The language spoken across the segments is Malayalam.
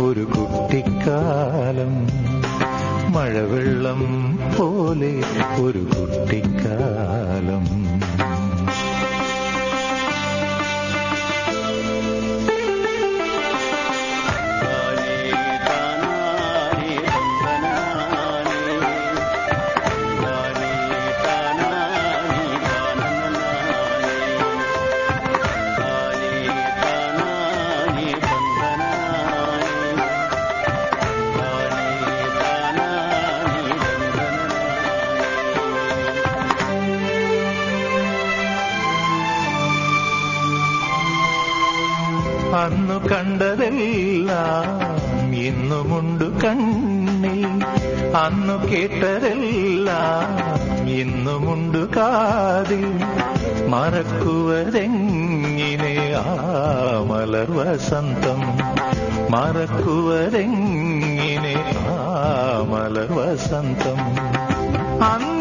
ഒരു കുട്ടിക്കാലം. മഴവെള്ളം പോലെ ഒരു കുട്ടിക്കാലം. അന്നു കണ്ടതെല്ലാം ഇന്നുമുണ്ട് കണ്ണിൽ. അന്നു കേട്ടതെല്ലാം ഇന്നുമുണ്ട് കാതിൽ. മറക്കുവരെങ്ങിനെ ആ മലർ വസന്തം? മറക്കുവരെങ്ങിനെ ആ മലർ വസന്തം? അന്നെന്റെ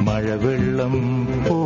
മഴവെള്ളം പോ